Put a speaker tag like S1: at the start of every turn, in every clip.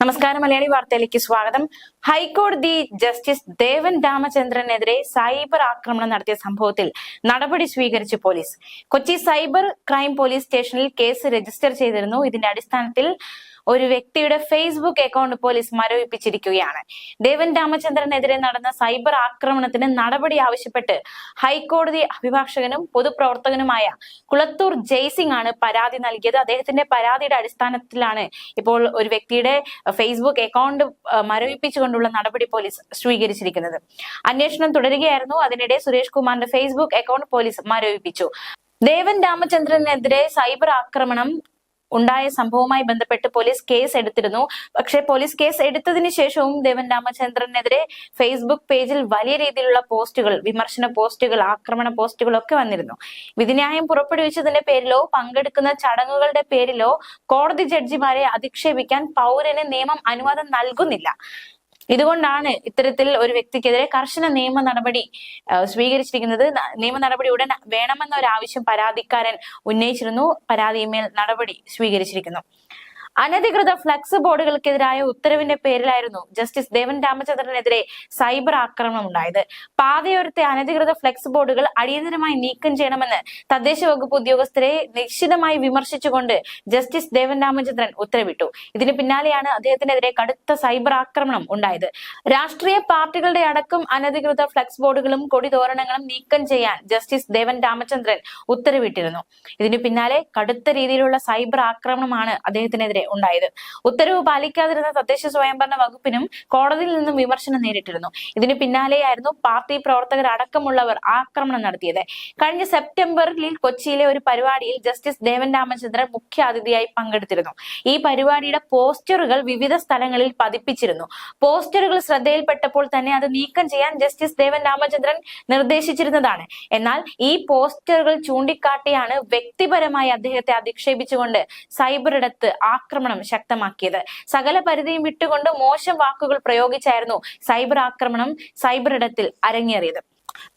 S1: നമസ്കാരം മലയാളി വാർത്തയിലേക്ക് സ്വാഗതം. ഹൈക്കോടതി ജസ്റ്റിസ് ദേവൻ രാമചന്ദ്രനെതിരെ സൈബർ ആക്രമണം നടത്തിയ സംഭവത്തിൽ നടപടി സ്വീകരിച്ചു police. Kochi cyber crime police സ്റ്റേഷനിൽ കേസ് രജിസ്റ്റർ ചെയ്തിരുന്നു. ഇതിന്റെ അടിസ്ഥാനത്തിൽ ഒരു വ്യക്തിയുടെ ഫേസ്ബുക്ക് അക്കൗണ്ട് പോലീസ് മരവിപ്പിച്ചിരിക്കുകയാണ്. ദേവൻ രാമചന്ദ്രനെതിരെ നടന്ന സൈബർ ആക്രമണത്തിന് നടപടി ആവശ്യപ്പെട്ട് ഹൈക്കോടതി അഭിഭാഷകനും പൊതുപ്രവർത്തകനുമായ കുളത്തൂർ ജയ്സിംഗ് ആണ് പരാതി നൽകിയത്. അദ്ദേഹത്തിന്റെ പരാതിയുടെ അടിസ്ഥാനത്തിലാണ് ഇപ്പോൾ ഒരു വ്യക്തിയുടെ ഫേസ്ബുക്ക് അക്കൗണ്ട് മരവിപ്പിച്ചുകൊണ്ടുള്ള നടപടി പോലീസ് സ്വീകരിച്ചിരിക്കുന്നത്. അന്വേഷണം തുടരുകയായിരുന്നു. അതിനിടെ സുരേഷ് കുമാറിന്റെ ഫേസ്ബുക്ക് അക്കൗണ്ട് പോലീസ് മരവിപ്പിച്ചു. ദേവൻ രാമചന്ദ്രനെതിരെ സൈബർ ആക്രമണം ഉണ്ടായ സംഭവവുമായി ബന്ധപ്പെട്ട് പോലീസ് കേസ് എടുത്തിരുന്നു. പക്ഷേ പോലീസ് കേസ് എടുത്തതിന് ശേഷവും ദേവൻ രാമചന്ദ്രനെതിരെ ഫേസ്ബുക്ക് പേജിൽ വലിയ രീതിയിലുള്ള പോസ്റ്റുകൾ വിമർശന പോസ്റ്റുകൾ ആക്രമണ പോസ്റ്റുകൾ ഒക്കെ വന്നിരുന്നു. വിധിന്യായം പുറപ്പെടുവിച്ചതിന്റെ പേരിലോ പങ്കെടുക്കുന്ന ചടങ്ങുകളുടെ പേരിലോ കോടതി ജഡ്ജിമാരെ അധിക്ഷേപിക്കാൻ പൗരന് നിയമം അനുവാദം നൽകുന്നില്ല. ഇതുകൊണ്ടാണ് ഇത്തരത്തിൽ ഒരു വ്യക്തിക്കെതിരെ കർശന നിയമ നടപടി സ്വീകരിച്ചിരിക്കുന്നത്. നിയമ നടപടി ഉടൻ വേണമെന്ന ഒരു ആവശ്യം പരാതിക്കാരൻ ഉന്നയിച്ചിരുന്നു. പരാതിയുമേൽ നടപടി സ്വീകരിച്ചിരിക്കുന്നു. അനധികൃത ഫ്ലക്സ് ബോർഡുകൾക്കെതിരായ ഉത്തരവിന്റെ പേരിലായിരുന്നു ജസ്റ്റിസ് ദേവൻ രാമചന്ദ്രനെതിരെ സൈബർ ആക്രമണം ഉണ്ടായത്. പാതയോരത്തെ അനധികൃത ഫ്ലക്സ് ബോർഡുകൾ അടിയന്തരമായി നീക്കം ചെയ്യണമെന്ന് തദ്ദേശ വകുപ്പ് ഉദ്യോഗസ്ഥരെ നിശ്ചിതമായി വിമർശിച്ചുകൊണ്ട് ജസ്റ്റിസ് ദേവൻ രാമചന്ദ്രൻ ഉത്തരവിട്ടു. ഇതിന് പിന്നാലെയാണ് അദ്ദേഹത്തിനെതിരെ കടുത്ത സൈബർ ആക്രമണം ഉണ്ടായത്. രാഷ്ട്രീയ പാർട്ടികളുടെ അടക്കം അനധികൃത ഫ്ലക്സ് ബോർഡുകളും കൊടിതോരണങ്ങളും നീക്കം ചെയ്യാൻ ജസ്റ്റിസ് ദേവൻ രാമചന്ദ്രൻ ഉത്തരവിട്ടിരുന്നു. ഇതിനു പിന്നാലെ കടുത്ത രീതിയിലുള്ള സൈബർ ആക്രമണമാണ് അദ്ദേഹത്തിനെതിരെ ഉണ്ടായത്. ഉത്തരവ് പാലിക്കാതിരുന്ന തദ്ദേശ സ്വയംഭരണ വകുപ്പിനും കോടതിയിൽ നിന്നും വിമർശനം നേരിട്ടിരുന്നു. ഇതിന് പിന്നാലെയായിരുന്നു പാർട്ടി പ്രവർത്തകർ അടക്കമുള്ളവർ ആക്രമണം നടത്തിയത്. കഴിഞ്ഞ സെപ്റ്റംബറിൽ കൊച്ചിയിലെ ഒരു പരിപാടിയിൽ ജസ്റ്റിസ് ദേവൻ രാമചന്ദ്രൻ മുഖ്യ അതിഥിയായി പങ്കെടുത്തിരുന്നു. ഈ പരിപാടിയുടെ പോസ്റ്ററുകൾ വിവിധ സ്ഥലങ്ങളിൽ പതിപ്പിച്ചിരുന്നു. പോസ്റ്ററുകൾ ശ്രദ്ധയിൽപ്പെട്ടപ്പോൾ തന്നെ അത് നീക്കം ചെയ്യാൻ ജസ്റ്റിസ് ദേവൻ രാമചന്ദ്രൻ നിർദ്ദേശിച്ചിരുന്നതാണ്. എന്നാൽ ഈ പോസ്റ്ററുകൾ ചൂണ്ടിക്കാട്ടിയാണ് വ്യക്തിപരമായി അദ്ദേഹത്തെ അധിക്ഷേപിച്ചുകൊണ്ട് സൈബറിടത്ത് ആക്രമണം ആക്രമണം ശക്തമാക്കിയത്. സകല പരിധിയും വിട്ടുകൊണ്ട് മോശം വാക്കുകൾ പ്രയോഗിച്ചായിരുന്നു സൈബർ ആക്രമണം സൈബർ ഇടത്തിൽ അരങ്ങേറിയത്.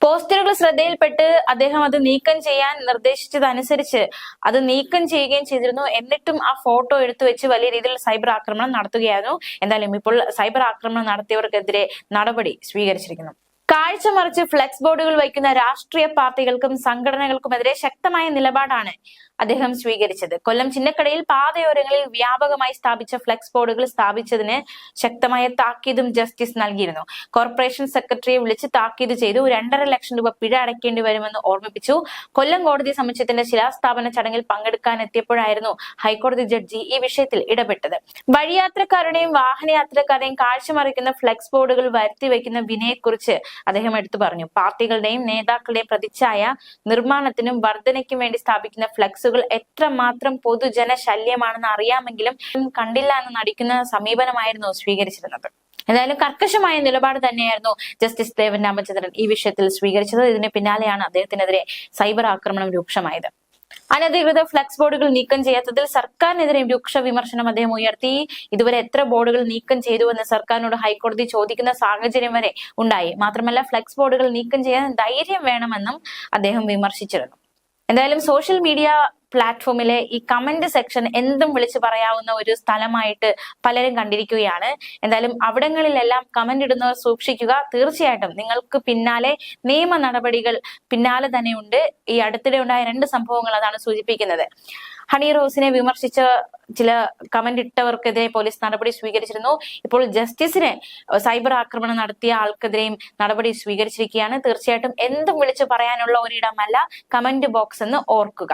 S1: പോസ്റ്ററുകൾ ശ്രദ്ധയിൽപ്പെട്ട് അദ്ദേഹം അത് നീക്കം ചെയ്യാൻ നിർദ്ദേശിച്ചതനുസരിച്ച് അത് നീക്കം ചെയ്യുകയും ചെയ്തിരുന്നു. എന്നിട്ടും ആ ഫോട്ടോ എടുത്തു വെച്ച് വലിയ രീതിയിൽ സൈബർ ആക്രമണം നടത്തുകയായിരുന്നു. എന്തായാലും ഇപ്പോൾ സൈബർ ആക്രമണം നടത്തിയവർക്കെതിരെ നടപടി സ്വീകരിച്ചിരിക്കുന്നു. കാഴ്ച മറിച്ച് ഫ്ലെക്സ് ബോർഡുകൾ വയ്ക്കുന്ന രാഷ്ട്രീയ പാർട്ടികൾക്കും സംഘടനകൾക്കുമെതിരെ ശക്തമായ നിലപാടാണ് അദ്ദേഹം സ്വീകരിച്ചത്. കൊല്ലം ചിന്നക്കടയിൽ പാതയോരങ്ങളിൽ വ്യാപകമായി സ്ഥാപിച്ച ഫ്ലെക്സ് ബോർഡുകൾ സ്ഥാപിച്ചതിന് ശക്തമായ താക്കീതും ജസ്റ്റിസ് നൽകിയിരുന്നു. കോർപ്പറേഷൻ സെക്രട്ടറിയെ വിളിച്ച് താക്കീത് ചെയ്തു. രണ്ടര ലക്ഷം രൂപ പിഴ അടയ്ക്കേണ്ടി വരുമെന്ന് ഓർമ്മിപ്പിച്ചു. കൊല്ലം കോടതി സമുച്ചയത്തിന്റെ ശിലാസ്ഥാപന ചടങ്ങിൽ പങ്കെടുക്കാൻ എത്തിയപ്പോഴായിരുന്നു ഹൈക്കോടതി ജഡ്ജി ഈ വിഷയത്തിൽ ഇടപെട്ടത്. വഴിയാത്രക്കാരുടെയും വാഹനയാത്രക്കാരുടെയും കാഴ്ചമറിക്കുന്ന ഫ്ലെക്സ് ബോർഡുകൾ വരുത്തി വയ്ക്കുന്ന വിനയെക്കുറിച്ച് അദ്ദേഹം എടുത്തു പറഞ്ഞു. പാർട്ടികളുടെയും നേതാക്കളുടെയും പ്രതിച്ഛായ നിർമ്മാണത്തിനും വർധനയ്ക്കും വേണ്ടി സ്ഥാപിക്കുന്ന ഫ്ലെക്സുകൾ എത്രമാത്രം പൊതുജന ശല്യമാണെന്ന് അറിയാമെങ്കിലും കണ്ടില്ല എന്ന് നടിക്കുന്ന സമീപനമായിരുന്നു സ്വീകരിച്ചിരുന്നത്. എന്തായാലും കർക്കശമായ നിലപാട് തന്നെയായിരുന്നു ജസ്റ്റിസ് ദേവൻ രാമചന്ദ്രൻ ഈ വിഷയത്തിൽ സ്വീകരിച്ചത്. ഇതിന് പിന്നാലെയാണ് അദ്ദേഹത്തിനെതിരെ സൈബർ ആക്രമണം രൂക്ഷമായത്. അനധികൃത ഫ്ലക്സ് ബോർഡുകൾ നീക്കം ചെയ്യാത്തതിൽ സർക്കാരിനെതിരെ രൂക്ഷ വിമർശനം അദ്ദേഹം ഉയർത്തി. ഇതുവരെ എത്ര ബോർഡുകൾ നീക്കം ചെയ്തുവെന്ന് സർക്കാരിനോട് ഹൈക്കോടതി ചോദിക്കുന്ന സാഹചര്യം വരെ ഉണ്ടായി. മാത്രമല്ല ഫ്ലക്സ് ബോർഡുകൾ നീക്കം ചെയ്യാൻ ധൈര്യം വേണമെന്നും അദ്ദേഹം വിമർശിച്ചിരുന്നു. എന്തായാലും സോഷ്യൽ മീഡിയ പ്ലാറ്റ്ഫോമിലെ ഈ കമന്റ് സെക്ഷൻ എന്തും വിളിച്ചു പറയാവുന്ന ഒരു സ്ഥലമായിട്ട് പലരും കണ്ടിരിക്കുകയാണ്. എന്തായാലും അവിടങ്ങളിലെല്ലാം കമന്റ് ഇടുന്നവർ സൂക്ഷിക്കുക. തീർച്ചയായിട്ടും നിങ്ങൾക്ക് പിന്നാലെ നിയമ നടപടികൾ പിന്നാലെ തന്നെയുണ്ട് ഈ അടുത്തിടെ ഉണ്ടായ രണ്ട് സംഭവങ്ങൾ അതാണ് സൂചിപ്പിക്കുന്നത്. ഹണി റോസിനെ വിമർശിച്ച ചില കമന്റ് ഇട്ടവർക്കെതിരെ പോലീസ് നടപടി സ്വീകരിച്ചിരുന്നു. ഇപ്പോൾ ജസ്റ്റിസിനെ സൈബർ ആക്രമണം നടത്തിയ ആൾക്കെതിരെയും നടപടി സ്വീകരിച്ചിരിക്കുകയാണ്. തീർച്ചയായിട്ടും എന്തും വിളിച്ചു പറയാനുള്ള ഒരിടമല്ല കമന്റ് ബോക്സ് എന്ന് ഓർക്കുക.